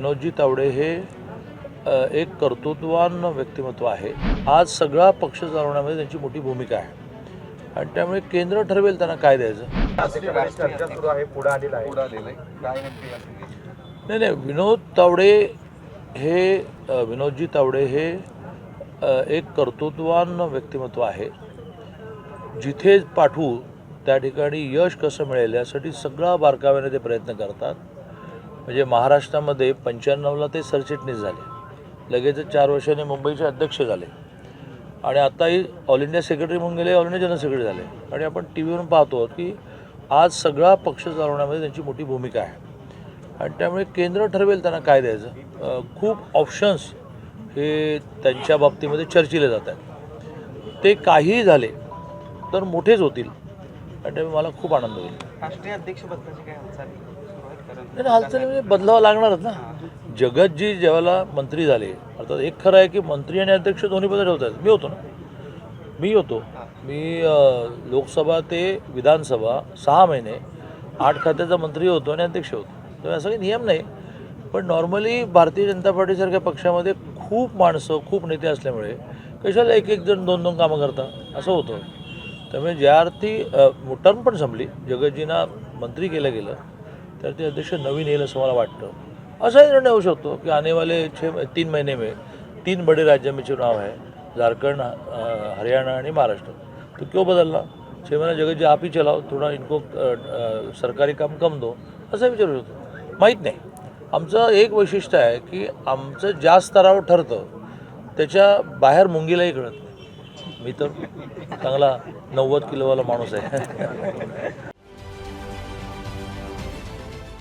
विनोदजी तावडे हे एक कर्तृत्वान व्यक्तिमत्व आहे. आज सगळा पक्ष चालवण्यामध्ये त्यांची मोठी भूमिका आहे. आणि त्यामुळे केंद्र ठरवेल त्यांना काय द्यायचं. नाही नाही विनोद तावडे हे विनोदजी तावडे हे एक कर्तृत्वान व्यक्तिमत्व आहे. जिथे पाठवू त्या ठिकाणी यश कसं मिळेल यासाठी सगळा बारकाव्याने ते प्रयत्न करतात. म्हणजे महाराष्ट्रामध्ये पंच्याण्णवला ते सरचिटणीस झाले. लगेचच चार वर्षांनी मुंबईचे अध्यक्ष झाले. आणि आताही ऑल इंडिया सेक्रेटरी म्हणून गेले ऑल इंडिया जनरल सेक्रेटरी झाले. आणि आपण टी व्हीवरून पाहतो की आज सगळा पक्ष चालवण्यामध्ये त्यांची मोठी भूमिका आहे. आणि त्यामुळे केंद्र ठरवेल त्यांना काय द्यायचं. खूप ऑप्शन्स हे त्यांच्या बाबतीमध्ये चर्चिले जात आहेत. ते काहीही झाले तर मोठेच होतील. आणि त्यामुळे मला खूप आनंद होईल. राष्ट्रीय अध्यक्षपदाची काय हालचाली? नाही नाही, हालचाली म्हणजे बदलावं लागणारच ना. जगतजी ज्यावेळेला मंत्री झाले. अर्थात एक खरं आहे की मंत्री आणि अध्यक्ष दोन्ही पदं ठेवतात मी होतो ना. मी होतो. मी लोकसभा ते विधानसभा सहा महिने आठ खात्याचा मंत्री होतो आणि अध्यक्ष होतो. तर असा काही नियम नाही. पण नॉर्मली भारतीय जनता पार्टीसारख्या पक्षामध्ये खूप माणसं खूप नेते असल्यामुळे कशाला एक एक जण दोन दोन कामं करता? असं होतं. त्यामुळे ज्या अर्थी टर्म पण संपली. जगतजींना मंत्री केलं गेलं. तर ते अध्यक्ष नवीन येईल असं मला वाटतं. असाही निर्णय होऊ शकतो की आने वाले छे तीन महिने में तीन बड़े राज्य में चुनाव है झारखंड हरियाणा आणि महाराष्ट्र. तो क्यों बदलला? छे महीने जगत जे आप ही थोड़ा इनको सरकारी काम कम दो. असं विचारू शकतो. माहीत नाही. आमचं एक वैशिष्ट्य आहे की आमचं ज्या स्तरावर ठरतं त्याच्या बाहेर मुंगीलाही कळत नाही. मी तर चांगला नव्वद किलोवाला माणूस आहे.